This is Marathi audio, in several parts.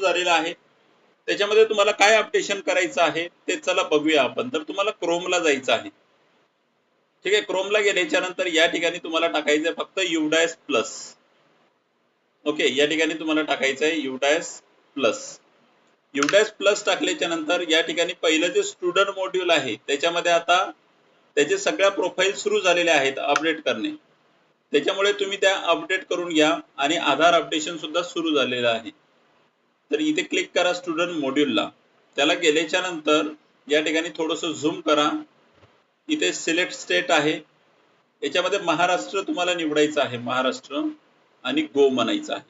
झालेला आहे. त्याच्यामध्ये तुम्हाला काय अपडेशन करायचं आहे ते चला बघूया आपण. तर तुम्हाला क्रोमला जायचं आहे. ठीक आहे क्रोमला गेल्याच्यानंतर या ठिकाणी तुम्हाला टाकायचं आहे फक्त युडायस प्लस ओके या ठिकाणी तुम्हाला टाकायचं आहे युडायस प्लस युडायस प्लस टाकल्याच्या नंतर या ठिकाणी पहिलं जे स्टुडंट मॉड्यूल आहे त्याच्यामध्ये आता त्याचे सगळ्या प्रोफाईल सुरू झालेल्या आहेत अपडेट करणे. त्याच्यामुळे तुम्ही त्या अपडेट करून घ्या आणि आधार अपडेशन सुद्धा सुरू झालेलं आहे. तर इथे क्लिक करा स्टुडंट मॉड्यूलला त्याला गेल्याच्यानंतर या ठिकाणी थोडस झूम करा. इथे सिलेक्ट स्टेट आहे. याच्यामध्ये महाराष्ट्र तुम्हाला निवडायचं आहे. महाराष्ट्र आणि गो म्हणायचं आहे.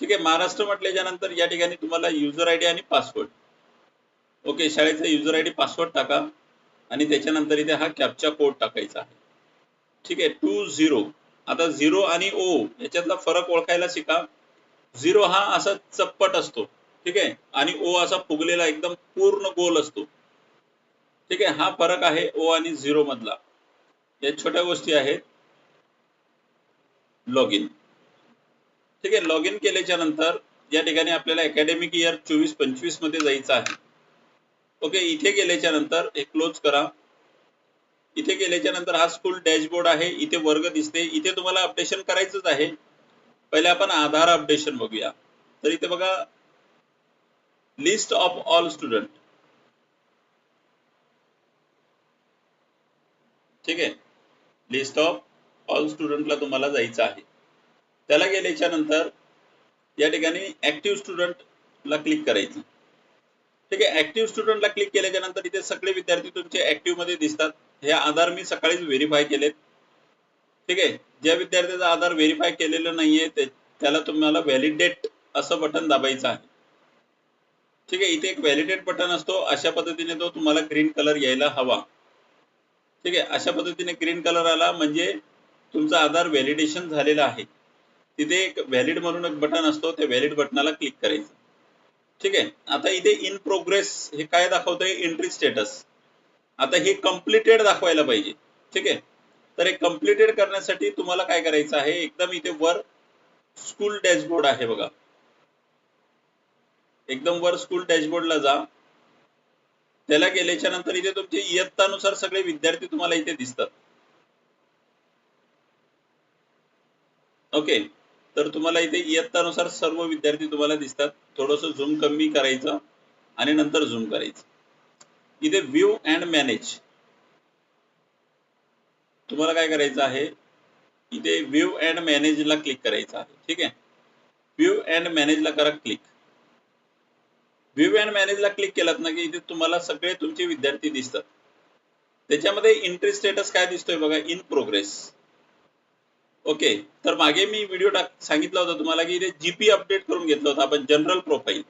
ठीक आहे महाराष्ट्र म्हटल्याच्या नंतर या ठिकाणी तुम्हाला युजर आय डी आणि पासवर्ड ओके शाळेचा युजर आय डी पासवर्ड टाका. आणि त्याच्यानंतर इथे हा कॅपचा कोड टाकायचा आहे. ठीक आहे टू झिरो आता झिरो आणि ओ याच्यातला फरक ओळखायला शिका. झिरो हा असा चप्पट असतो. ठीक आहे? आणि ओ असा फुगलेला एकदम पूर्ण गोल असतो. ठीक आहे? हा फरक आहे ओ आणि झिरो मधला. या छोट्या गोष्टी आहेत. लॉग इन ठीक आहे? लॉग इन केल्याच्यानंतर या ठिकाणी आपल्याला अकॅडमिक इयर चोवीस पंचवीसमध्ये जायचं आहे. ओके? इथे गेल्याच्यानंतर हे क्लोज करा. इथे गेल्याच्यानंतर हा स्कूल डॅशबोर्ड आहे. इथे वर्ग दिसते. इथे तुम्हाला अपडेशन करायचंच आहे. पहिले आपण आधार अपडेशन बघूया. तर इथे बघा लिस्ट ऑफ ऑल स्टुडंट ठीक आहे? लिस्ट ऑफ ऑल स्टुडंटला तुम्हाला जायचं आहे. त्याला गेल्याच्यानंतर या ठिकाणी ऍक्टिव्ह स्टुडंटला क्लिक करायचं. ठीक आहे? ऍक्टिव्ह स्टुडंटला क्लिक केल्याच्यानंतर इथे सगळे विद्यार्थी तुमचे ऍक्टिव्हमध्ये दिसतात. हे आधार मी सकाळीच व्हेरीफाय केलेत. ठीक आहे? ज्या विद्यार्थ्याचा आधार व्हेरीफाय केलेलं नाहीये ते त्याला तुम्हाला व्हॅलिडेट असं बटन दाबायचं आहे. ठीक आहे? इथे एक व्हॅलिडेट बटन असतो. अशा पद्धतीने तो तुम्हाला ग्रीन कलर यायला हवा. ठीक आहे? अशा पद्धतीने ग्रीन कलर आला म्हणजे तुमचा आधार व्हॅलिडेशन झालेलं आहे. तिथे एक व्हॅलिड म्हणून एक बटन असतो. त्या व्हॅलिड बटनाला क्लिक करायचं. ठीक आहे? आता इथे इन प्रोग्रेस हे काय दाखवतंय? एंट्री स्टेटस आता हे कम्प्लिटेड दाखवायला पाहिजे. ठीक आहे? तर हे कम्प्लिटेड करण्यासाठी तुम्हाला काय करायचं आहे? एकदम इथे वर स्कूल डॅशबोर्ड आहे बघा. एकदम वर स्कूल डॅशबोर्डला जा. त्याला गेल्याच्यानंतर इथे तुमचे इयत्तानुसार सगळे विद्यार्थी तुम्हाला इथे दिसतात. ओके तर तुम्हाला इथे इयत्तानुसार सर्व विद्यार्थी तुम्हाला दिसतात. थोडस झूम कमी करायचं आणि नंतर झूम करायचं. इथे व्ह्यू अँड मॅनेज तुम्हाला काय करायचं आहे? इथे व्ह्यू अँड मॅनेजला क्लिक करायचं आहे. ठीक आहे? व्ह्यू अँड मॅनेजला करा क्लिक व्ह्यू अँड मॅनेजला क्लिक केलात ना की इथे तुम्हाला सगळे तुमचे विद्यार्थी दिसतात. त्याच्यामध्ये एंट्री स्टेटस काय दिसतोय बघा? इन प्रोग्रेस ओके तर मागे मी व्हिडिओ टाक सांगितला होता तुम्हाला की इथे जीपी अपडेट करून घेतलं होतं. आपण जनरल प्रोफाईल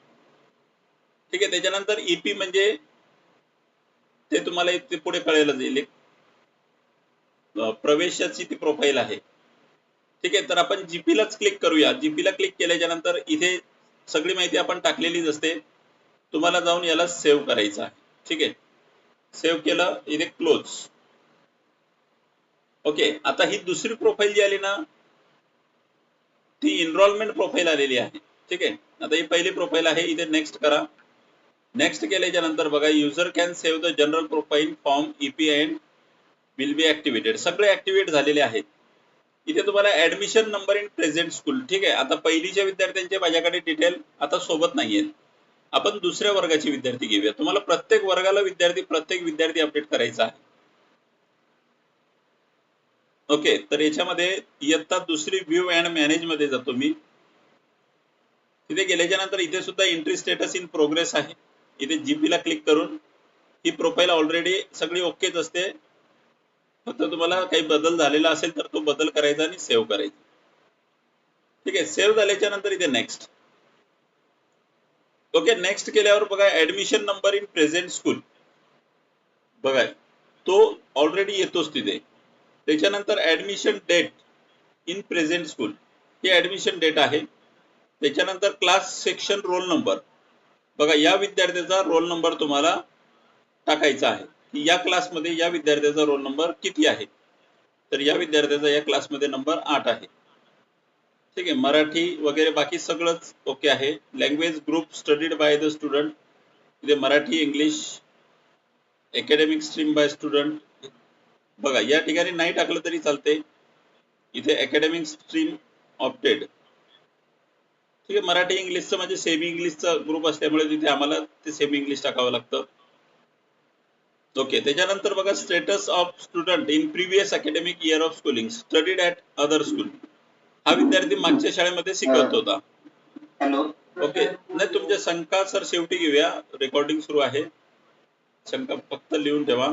ठीक आहे? त्याच्यानंतर ईपी म्हणजे ते तुम्हाला इथे पुढे कळायला जाईल प्रवेशाची ती प्रोफाईल आहे. ठीक आहे तर आपण जीपीलाच क्लिक करूया. जीपीला क्लिक केल्याच्यानंतर इथे सगळी माहिती आपण टाकलेलीच असते. तुम्हाला जाऊन याला सेव्ह करायचं आहे. ठीक आहे? सेव्ह केलं इथे क्लोज ओके आता ही दुसरी प्रोफाईल जी आली ना ती इनरोलमेंट प्रोफाईल आलेली आहे. ठीक आहे? आता ही पहिली प्रोफाईल आहे इथे नेक्स्ट करा. नेक्स्ट केल्याच्यानंतर बघा user can save the general profile form EP and will be activated सगळे ऍक्टिव्हेट झालेले आहेत. इथे तुम्हाला admission number in present school ठीक आहे? आता पहिलीच्या विद्यार्थ्यांचे माझ्याकडे डिटेल आता सोबत नाहीयेत. आपण दुसऱ्या वर्गाचे विद्यार्थी घेऊया. तुम्हाला प्रत्येक वर्गाला विद्यार्थी प्रत्येक विद्यार्थी अपडेट करायचा आहे. ओके तर याच्यामध्ये इयत्ता दुसरी व्ह्यू अँड मॅनेजमध्ये जातो मी. तिथे गेल्याच्यानंतर इथे सुद्धा एंट्री स्टेटस इन प्रोग्रेस आहे. इथे जीपी ला क्लिक करून ही प्रोफाईल ऑलरेडी सगळी ओकेच असते. फक्त तुम्हाला काही बदल झालेला असेल तर तो बदल करायचा आणि सेव्ह करायचा. ठीक आहे सेव्ह झाल्याच्यानंतर इथे नेक्स्ट ओके नेक्स्ट केल्यावर बघा admission number in present school बघा तो ऑलरेडी येतोच तिथे. त्याच्यानंतर admission date in present school हे ऍडमिशन डेट आहे. त्याच्यानंतर क्लास सेक्शन रोल नंबर बघा या विद्यार्थ्याचा रोल नंबर तुम्हाला टाकायचा आहे. की या क्लासमध्ये या विद्यार्थ्याचा रोल नंबर किती आहे? तर या विद्यार्थ्याचा या क्लासमध्ये नंबर आठ आहे. ठीक आहे मराठी वगैरे बाकी सगळंच ओके आहे. Language group studied by the student इथे Marathi English academic stream by student बघा या ठिकाणी नाही टाकलं तरी चालते इथे अकॅडमिक स्ट्रीम ऑप्टेड ठीक आहे मराठी इंग्लिशचं म्हणजे सेमी इंग्लिशचा ग्रुप असल्यामुळे तिथे आम्हाला ते सेमी इंग्लिश टाकावं लागतं. ओके त्याच्यानंतर बघा status of student in previous academic year of schooling studied at other school हा विद्यार्थी मागच्या शाळेमध्ये शिकवत होता. हॅलो ओके नाही तुमच्या शंका सर शेवटी घेऊया. रेकॉर्डिंग सुरू आहे. शंका फक्त लिहून ठेवा.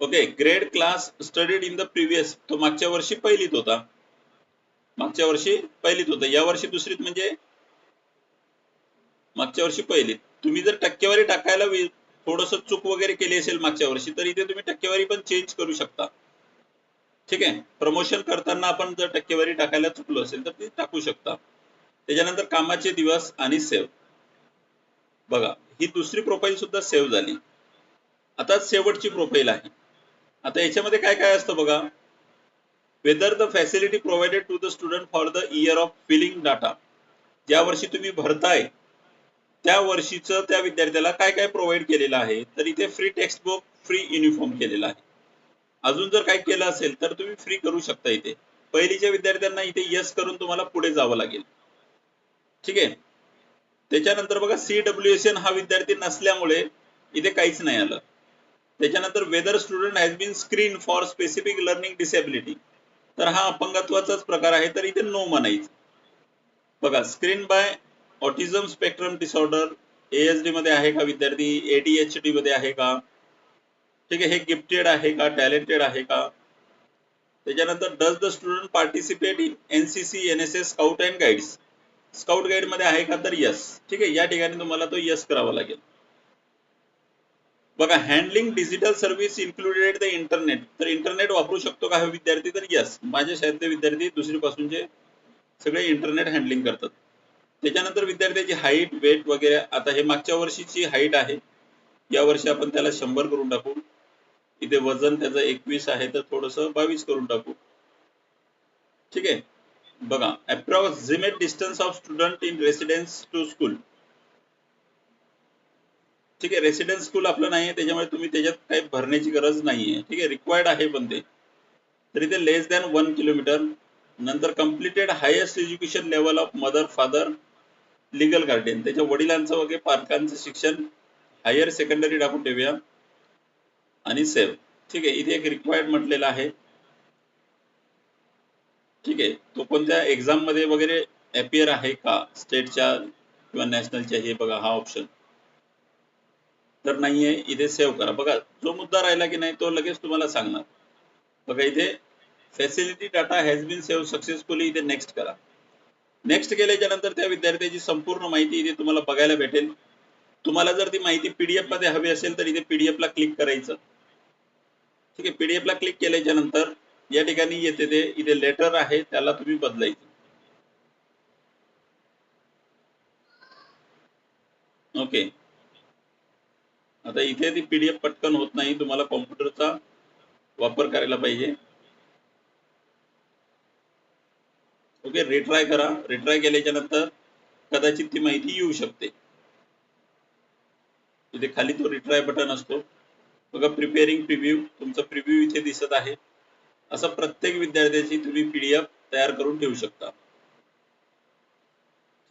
Okay grade class studied in the previous तो मागच्या वर्षी पहिलीत होता. मागच्या वर्षी पहिलीत होता. या वर्षी दुसरीत म्हणजे मागच्या वर्षी पहिलीत. तुम्ही जर टक्केवारी टाकायला थोडस चूक वगैरे केली असेल मागच्या वर्षी तर इथे तुम्ही टक्केवारी पण चेंज करू शकता. ठीक आहे? प्रमोशन करताना आपण जर टक्केवारी टाकायला चुकलो असेल तर ती टाकू शकता. त्याच्यानंतर कामाचे दिवस आणि सेव्ह बघा ही दुसरी प्रोफाईल सुद्धा सेव्ह झाली. आता शेवटची प्रोफाईल आहे. आता याच्यामध्ये काय काय असतं बघा? Whether the facility provided to the student for the year of filling data ज्या वर्षी तुम्ही भरताय त्या वर्षीचं त्या विद्यार्थ्याला काय काय प्रोव्हाइड केलेलं आहे? तर इथे free text book free uniform केलेला आहे. अजून जर काय केलं असेल तर तुम्ही फ्री करू शकता इथे. पहिलीच्या विद्यार्थ्यांना इथे यस करून तुम्हाला पुढे जावं लागेल. ठीक आहे? त्याच्यानंतर बघा सी डब्ल्यू एस एन हा विद्यार्थी नसल्यामुळे इथे काहीच नाही आलं. त्याच्यानंतर whether student has been screen for specific learning disability तर हा अपंगत्वाचाच प्रकार आहे तर इथे नो म्हणायचं. बघा screen by autism spectrum disorder ASD मध्ये आहे का विद्यार्थी? एडीएचडी मध्ये आहे का? ठीक आहे हे गिफ्टेड आहे का? टॅलेंटेड आहे का? त्याच्यानंतर does the student participate in NCC N S S scout and guides scout गाईडमध्ये आहे का? तर यस ठीक आहे या ठिकाणी तुम्हाला तो यस करावा लागेल. बघा handling digital service included the internet तर इंटरनेट वापरू शकतो का हे विद्यार्थी? तर यस माझ्या शाळेतले विद्यार्थी दुसरी पासूनचे सगळे इंटरनेट हँडलिंग करतात. त्याच्यानंतर विद्यार्थ्याची हाईट वेट वगैरे आता हे मागच्या वर्षीची हाईट आहे. या वर्षी आपण त्याला शंभर करून टाकू. इथे वजन त्याचं एकवीस आहे तर थोडस बावीस करून टाकू. ठीक आहे? बघा approximate distance of student in residence to school ठीक आहे? रेसिडेन्स स्कूल आपलं नाही आहे त्याच्यामुळे तुम्ही त्याच्यात काही भरण्याची गरज नाहीये. ठीक आहे? रिक्वायर्ड आहे पण ते. तर इथे लेस दॅन वन किलोमीटर नंतर completed highest education level of mother father legal guardian त्याच्या वडिलांचं वगैरे पालकांचं शिक्षण हायर सेकंडरी टाकून ठेवूया. आणि सेव्ह ठीक आहे इथे एक रिक्वायर्ड म्हटलेला आहे. ठीक आहे तो कोणत्या एक्झाममध्ये वगैरे अपियर आहे का? स्टेटच्या किंवा नॅशनलच्या हे बघा हा ऑप्शन तर नाहीये इथे सेव्ह करा. बघा जो मुद्दा राहिला की नाही तो लगेच तुम्हाला सांगणार. बघा इथे facility data has been save successfully इथे नेक्स्ट करा. नेक्स्ट गेल्याच्यानंतर त्या विद्यार्थ्याची संपूर्ण माहिती इथे तुम्हाला बघायला भेटेल. तुम्हाला जर ती माहिती पीडीएफमध्ये हवी असेल तर इथे पीडीएफ ला क्लिक करायचं. ठीक आहे पीडीएफ ला क्लिक केल्याच्यानंतर या ठिकाणी येते ते इथे लेटर आहे त्याला तुम्ही बदलायचं. ओके आता इथे ती पीडीएफ पटकन होत नाही तुम्हाला कॉम्प्युटरचा वापर करायला पाहिजे. ओके रिट्राय करा. रिट्राय केल्याच्यानंतर कदाचित ती माहिती येऊ शकते. इथे खाली तो रिट्राय बटन असतो. बघा प्रिपेअरिंग प्रिव्ह्यू तुमचा प्रिव्ह्यू इथे दिसत आहे. असं प्रत्येक विद्यार्थ्याची तुम्ही पीडीएफ तयार करून ठेवू शकता.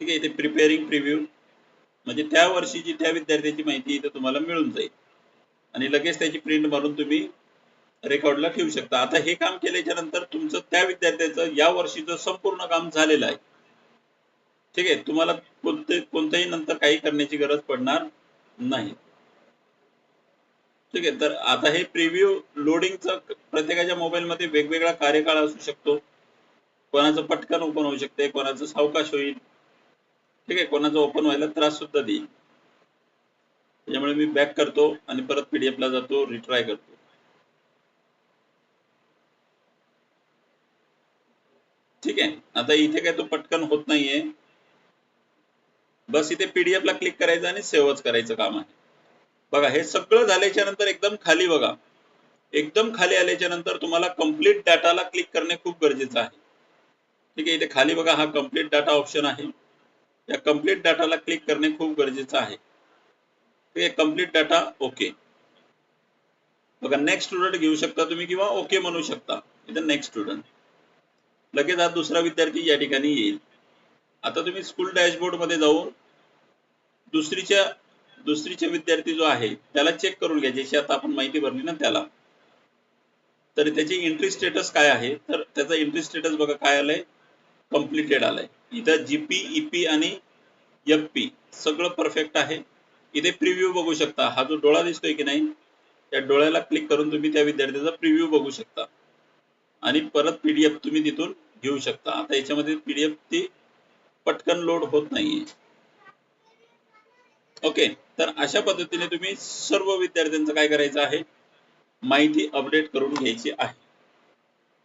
ठीक आहे इथे प्रिपेअरिंग प्रिव्ह्यू म्हणजे त्या वर्षीची त्या विद्यार्थ्याची माहिती इथे तुम्हाला मिळून जाईल. आणि लगेच त्याची प्रिंट मारून तुम्ही रेकॉर्डला ठेवू शकता. आता हे काम केल्याच्यानंतर तुमचं त्या विद्यार्थ्याचं या वर्षीचं संपूर्ण काम झालेलं आहे. ठीक आहे? तुम्हाला कोणते कोणत्याही नंतर काही करण्याची गरज पडणार नाही. ठीक आहे? तर आता हे प्रिव्ह्यू लोडिंगचं प्रत्येकाच्या मोबाईलमध्ये वेगवेगळा कार्यकाळ असू शकतो. कोणाचं पटकन ओपन होऊ शकते कोणाचं सावकाश होईल. ठीक आहे? कोणाचं ओपन व्हायला त्रास सुद्धा देईल. त्याच्यामुळे मी बॅक करतो आणि परत पीडीएफ ला जातो रिट्राय करतो ठीक आहे आता इथे काय तो पटकन होत नाहीये. बस इथे पीडीएफ ला क्लिक करायचं आणि सेव्हच करायचं काम आहे. बघा हे सगळं झाल्याच्यानंतर एकदम खाली बघा. एकदम खाली आल्याच्यानंतर तुम्हाला कंप्लीट डाटाला क्लिक करणे खूप गरजेचं आहे. ठीक आहे इथे खाली बघा हा कंप्लीट डाटा ऑप्शन आहे. या कंप्लीट डाटाला क्लिक करणे खूप गरजेचं आहे. ठीक आहे कंप्लीट डाटा ओके बघा नेक्स्ट स्टुडंट घेऊ शकता तुम्ही किंवा ओके म्हणू शकता. इथे नेक्स्ट स्टुडंट लगेच हा दुसरा विद्यार्थी या ठिकाणी येईल. आता तुम्ही स्कूल डॅशबोर्डमध्ये जाऊन दुसरीच्या दुसरीच्या विद्यार्थी जो आहे त्याला चेक करून घ्या. ज्याची आता आपण माहिती भरली ना त्याला. तर त्याची एंट्री स्टेटस काय आहे? तर त्याचा एंट्री स्टेटस बघा काय आलंय? कम्प्लिटेड आलाय. इथं जीपी ईपी आणि एफ पी सगळं परफेक्ट आहे. इथे प्रिव्ह्यू बघू शकता. हा जो डोळा दिसतोय की नाही त्या डोळ्याला क्लिक करून तुम्ही त्या विद्यार्थ्याचा प्रिव्ह्यू बघू शकता. आणि परत पीडीएफ तुम्ही तिथून घेऊ शकता. आता याच्यामध्ये पीडीएफ ती पटकन लोड होत नाहीये. ओके तर अशा पद्धतीने तुम्ही सर्व विद्यार्थ्यांचं काय करायचं आहे? माहिती अपडेट करून घ्यायची आहे.